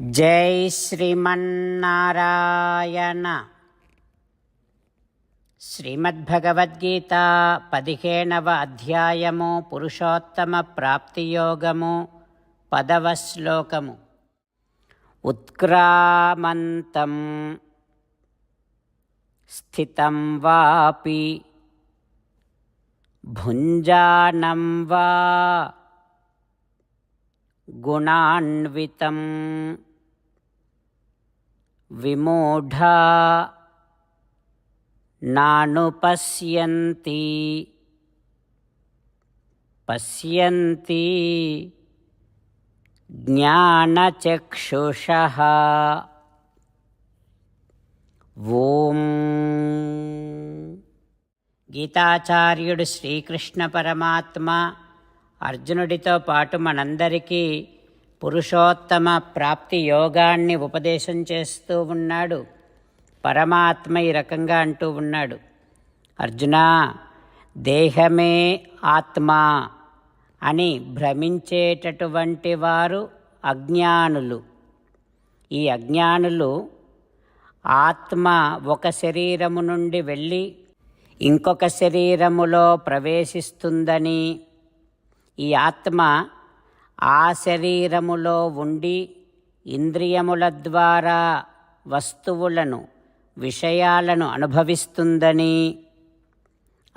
జై శ్రీమన్నారాయణ. శ్రీమద్భగవద్గీత పదిహేనవ అధ్యాయము పురుషోత్తమ ప్రాప్తియోగము పదవ శ్లోకము. ఉత్క్రామంతం స్థితం వాపి భుంజానం వా గుణాన్వితం. విమూఢా నానుపశ్యంతి పశ్యంతి జ్ఞానచక్షుషः. ఓం. గీతాచార్యుడు శ్రీకృష్ణ పరమాత్మ అర్జునుడితో పాటు మనందరికీ పురుషోత్తమ ప్రాప్తి యోగాన్ని ఉపదేశం చేస్తూ ఉన్నాడు. పరమాత్మ ఈ రకంగా అంటూ ఉన్నాడు. అర్జున దేహమే ఆత్మ అని భ్రమించేటటువంటి వారు అజ్ఞానులు. ఈ అజ్ఞానులు ఆత్మ ఒక శరీరము నుండి వెళ్ళి ఇంకొక శరీరములో ప్రవేశిస్తుందని ఈ ఆత్మ ఆ శరీరములో ఉండి ఇంద్రియముల ద్వారా వస్తువులను విషయాలను అనుభవిస్తుందని.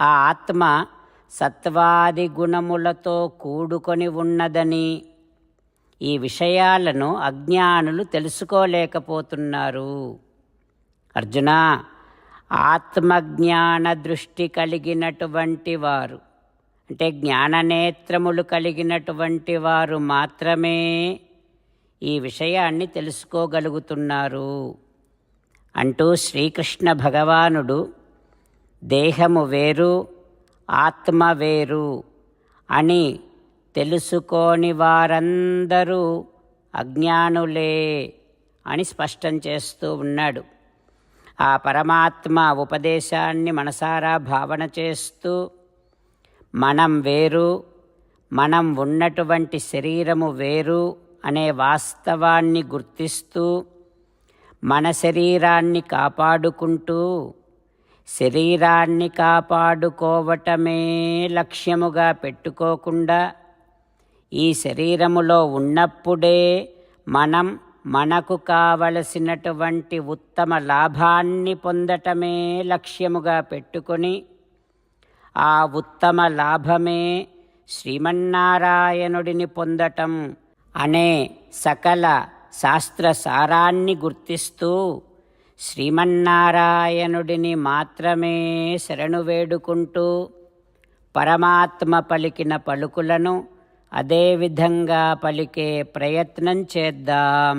ఆ ఆత్మ సత్వాది గుణములతో కూడుకొని ఉన్నదని. ఈ విషయాలను అజ్ఞానులు తెలుసుకోలేకపోతున్నారు. అర్జున ఆత్మజ్ఞాన దృష్టి కలిగినటువంటి వారు అంటే జ్ఞాననేత్రములు కలిగినటువంటి వారు మాత్రమే ఈ విషయాన్ని తెలుసుకోగలుగుతున్నారు. అంటూ శ్రీకృష్ణ భగవానుడు దేహము వేరు ఆత్మ వేరు అని తెలుసుకోని వారందరూ అజ్ఞానులే అని స్పష్టం చేస్తూ ఉన్నాడు. ఆ పరమాత్మ ఉపదేశాన్ని మనసారా భావన చేస్తూ మనం వేరు మనం ఉన్నటువంటి శరీరము వేరు అనే వాస్తవాన్ని గుర్తిస్తూ మన శరీరాన్ని కాపాడుకుంటూ శరీరాన్ని కాపాడుకోవటమే లక్ష్యముగా పెట్టుకోకుండా ఈ శరీరములో ఉన్నప్పుడే మనం మనకు కావలసినటువంటి ఉత్తమ లాభాన్ని పొందటమే లక్ష్యముగా పెట్టుకొని ఆ ఉత్తమ లాభమే శ్రీమన్నారాయణుడిని పొందటం అనే సకల శాస్త్ర సారాన్ని గుర్తిస్తూ శ్రీమన్నారాయణుడిని మాత్రమే శరణు వేడుకుంటూ పరమాత్మ పలికిన పలుకులను అదేవిధంగా పలికే ప్రయత్నం చేద్దాం.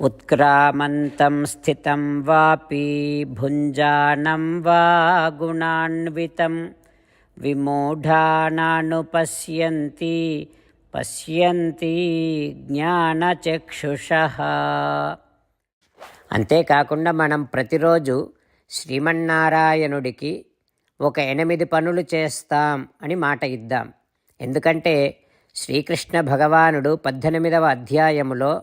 उत्क्रामन्तं स्थितं वापि भुञ्जानं वा गुणान्वितं विमूढानानुपश्यन्ति పశ్యంతి జ్ఞానచక్షుష అంతేకాకుండా మనం ప్రతిరోజు శ్రీమన్నారాయణుడికి ఒక ఎనిమిది పనులు చేస్తాం అని మాట ఇద్దాం ఎందుకంటే శ్రీకృష్ణ భగవానుడు పద్దెనిమిదవ అధ్యాయములో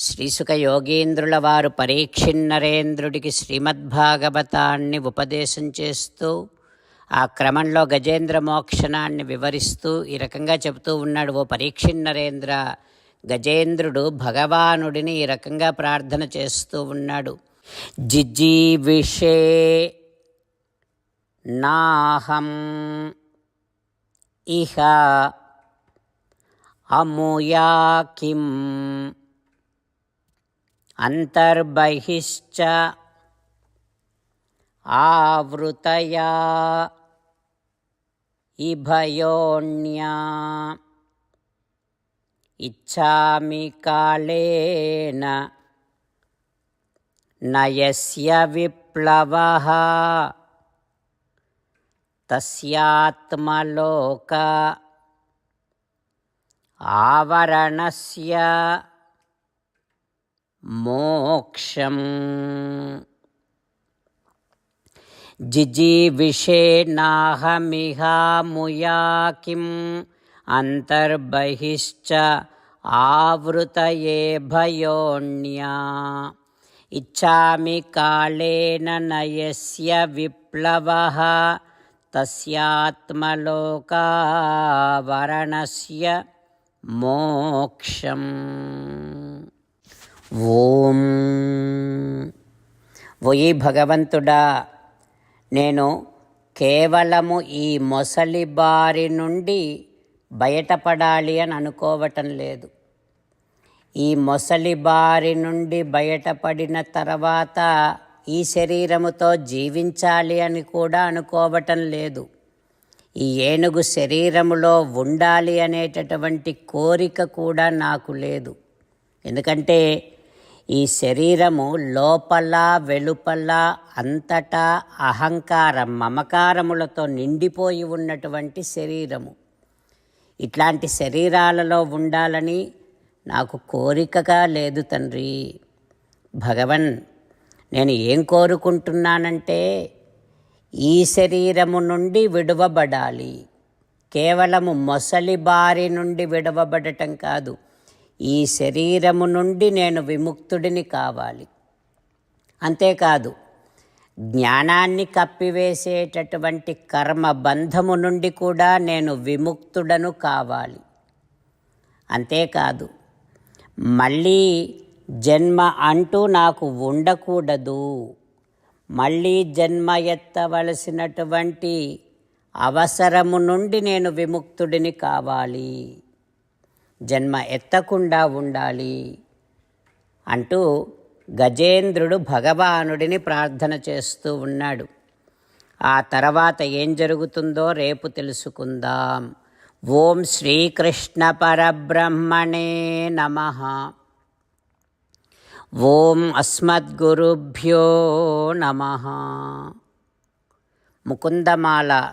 శ్రీసుక యోగీంద్రుల వారు పరీక్షిన్నరేంద్రుడికి శ్రీమద్భాగవతాన్ని ఉపదేశం చేస్తూ ఆ క్రమంలో గజేంద్ర మోక్షణాన్ని వివరిస్తూ ఈ రకంగా చెబుతూ ఉన్నాడు. ఓ పరీక్షిన్నరేంద్ర గజేంద్రుడు భగవానుడిని ఈ రకంగా ప్రార్థన చేస్తూ ఉన్నాడు. జిజీవిషే నాహం ఇహ అముయా కిం అంతర్బహిశ్చ ఆవృతయా ఇభయోన్యా. ఇచ్చామి కాళేన నయస్య విప్లవ. తస్యాత్మలోక ఆవరణస్య మోక్షం. జిజీవిషేనాహమిహాముయా కిం అంతర్బహిశ్చ ఆవృతయే భయోన్యా ఇచ్చామి కాళేన నయస్య విప్లవ తస్యాత్మలోకావరణస్య మోక్షం. ఓం. ఒయి భగవంతుడా నేను కేవలము ఈ మొసలి బారి నుండి బయటపడాలి అని అనుకోవటం లేదు. ఈ మొసలి బారి నుండి బయటపడిన తర్వాత ఈ శరీరముతో జీవించాలి అని కూడా అనుకోవటం లేదు. ఈ ఏనుగు శరీరములో ఉండాలి అనేటటువంటి కోరిక కూడా నాకు లేదు. ఎందుకంటే ఈ శరీరము లోపల వెలుపల అంతటా అహంకారం మమకారములతో నిండిపోయి ఉన్నటువంటి శరీరము. ఇట్లాంటి శరీరాలలో ఉండాలని నాకు కోరికగా లేదు తండ్రి. భగవన్ నేను ఏం కోరుకుంటున్నానంటే ఈ శరీరము నుండి విడువబడాలి. కేవలము మొసలి బారి నుండి విడవబడటం కాదు. ఈ శరీరము నుండి నేను విముక్తుడిని కావాలి. అంతేకాదు జ్ఞానాన్ని కప్పివేసేటటువంటి కర్మ బంధము నుండి కూడా నేను విముక్తుడను కావాలి. అంతేకాదు మళ్ళీ జన్మ అంటూ నాకు ఉండకూడదు. మళ్ళీ జన్మ ఎత్తవలసినటువంటి అవసరము నుండి నేను విముక్తుడిని కావాలి. జన్మ ఎత్తకుండా ఉండాలి అంటూ గజేంద్రుడు భగవానుడిని ప్రార్థన చేస్తూ ఉన్నాడు. ఆ తర్వాత ఏం జరుగుతుందో రేపు తెలుసుకుందాం. ఓం శ్రీకృష్ణ పరబ్రహ్మణే నమ. ఓం అస్మద్గురుభ్యో నమ. ముకుందమాల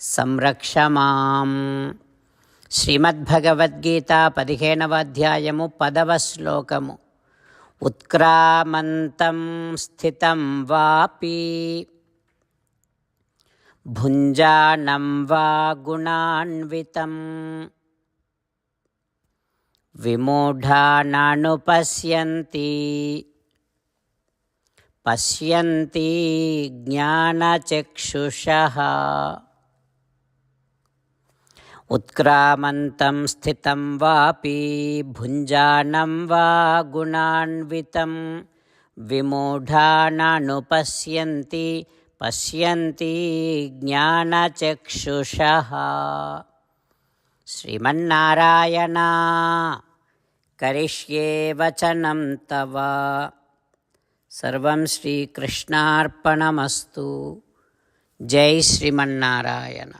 సంరక్ష మాం. శ్రీమద్భగవద్గీత పదిహేనవ అధ్యాయము పదవ శ్లోకము. ఉత్క్రామంతం స్థితం వాపి. భుంజానం వా గుణాన్వితం. విమూఢానానుపశ్యంతి. పశ్యంతి జ్ఞానచక్షుష. उत्क्रामन्तं स्थितं वापि भुञ्जानं वा गुणान्वितं विमूढानानुपश्यन्ति पश्यन्ति ज्ञानचक्षुषः श्रीमन्नारायणा करिष्ये वचनं तव सर्वं श्रीकृष्णार्पणमस्तु जय श्रीमन्नारायण